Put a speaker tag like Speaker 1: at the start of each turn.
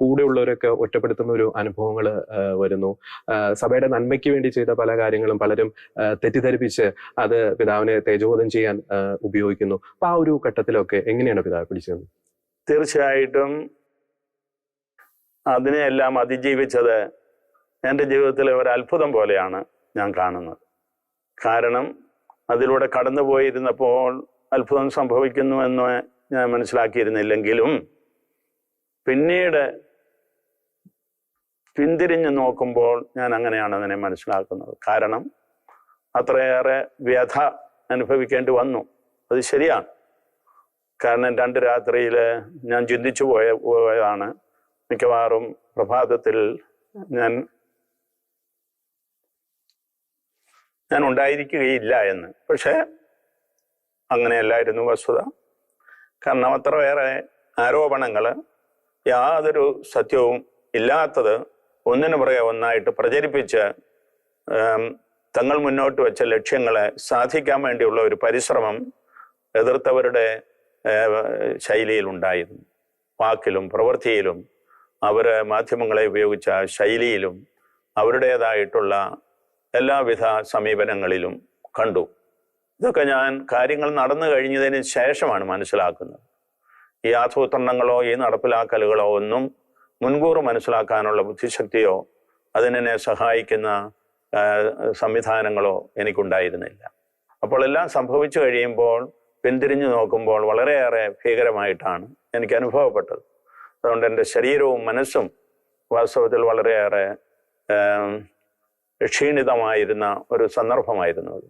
Speaker 1: കൂടെയുള്ളവരൊക്കെ ഒറ്റപ്പെടുത്തുന്ന ഒരു അനുഭവങ്ങൾ വരുന്നു. സഭയുടെ നന്മയ്ക്ക് വേണ്ടി ചെയ്ത പല കാര്യങ്ങളും പലരും തെറ്റിദ്ധരിപ്പിച്ച് അത് പിതാവിനെ തേജോധം ചെയ്യാൻ ഉപയോഗിക്കുന്നു. അപ്പൊ ആ ഒരു ഘട്ടത്തിലൊക്കെ എങ്ങനെയാണ് പിതാവ് പിടിച്ചത്
Speaker 2: തീർച്ചയായിട്ടും അതിനെയെല്ലാം അതിജീവിച്ചത് എന്റെ ജീവിതത്തിലെ ഒരു അത്ഭുതം പോലെയാണ് ഞാൻ കാണുന്നത്. കാരണം അതിലൂടെ കടന്നു പോയിരുന്നപ്പോൾ അത്ഭുതം സംഭവിക്കുന്നു എന്ന് ഞാൻ മനസ്സിലാക്കിയിരുന്നില്ലെങ്കിലും പിന്നീട് പിന്തിരിഞ്ഞ് നോക്കുമ്പോൾ ഞാൻ അങ്ങനെയാണ് അതിനെ മനസ്സിലാക്കുന്നത്. കാരണം അത്രയേറെ വ്യഥ അനുഭവിക്കേണ്ടി വന്നു. അത് ശരിയാണ്. കാരണം രണ്ട് രാത്രിയിൽ ഞാൻ ചിന്തിച്ചു പോയ പോയതാണ്. മിക്കവാറും പ്രഭാതത്തിൽ ഞാൻ ഞാൻ ഉണ്ടായിരിക്കുകയില്ല എന്ന്. പക്ഷേ അങ്ങനെയല്ലായിരുന്നു വസ്തുത. കാരണം അത്രയേറെ ആരോപണങ്ങൾ യാതൊരു സത്യവും ഇല്ലാത്തത് ഒന്നിനു പുറകെ ഒന്നായിട്ട് പ്രചരിപ്പിച്ച് തങ്ങൾ മുന്നോട്ട് വെച്ച ലക്ഷ്യങ്ങളെ സാധിക്കാൻ വേണ്ടിയുള്ള ഒരു പരിശ്രമം എതിർത്തവരുടെ ശൈലിയിൽ ഉണ്ടായിരുന്നു. വാക്കിലും പ്രവൃത്തിയിലും അവർ മാധ്യമങ്ങളെ ഉപയോഗിച്ച ശൈലിയിലും അവരുടേതായിട്ടുള്ള എല്ലാവിധ സമീപനങ്ങളിലും കണ്ടു. ഇതൊക്കെ ഞാൻ കാര്യങ്ങൾ നടന്നു കഴിഞ്ഞതിന് ശേഷമാണ് മനസ്സിലാക്കുന്നത്. ഈ ആസൂത്രണങ്ങളോ ഈ നടപ്പിലാക്കലുകളോ ഒന്നും മുൻകൂർ മനസ്സിലാക്കാനുള്ള ബുദ്ധിശക്തിയോ അതിനെ സഹായിക്കുന്ന സംവിധാനങ്ങളോ എനിക്കുണ്ടായിരുന്നില്ല. അപ്പോൾ എല്ലാം സംഭവിച്ചു കഴിയുമ്പോൾ പിന്തിരിഞ്ഞു നോക്കുമ്പോൾ വളരെയേറെ ഭീകരമായിട്ടാണ് എനിക്ക് അനുഭവപ്പെട്ടത്. അതുകൊണ്ട് എന്റെ ശരീരവും മനസ്സും വാസ്തവത്തിൽ വളരെയേറെ ക്ഷീണിതമായിരുന്ന ഒരു സന്ദർഭമായിരുന്നു അത്.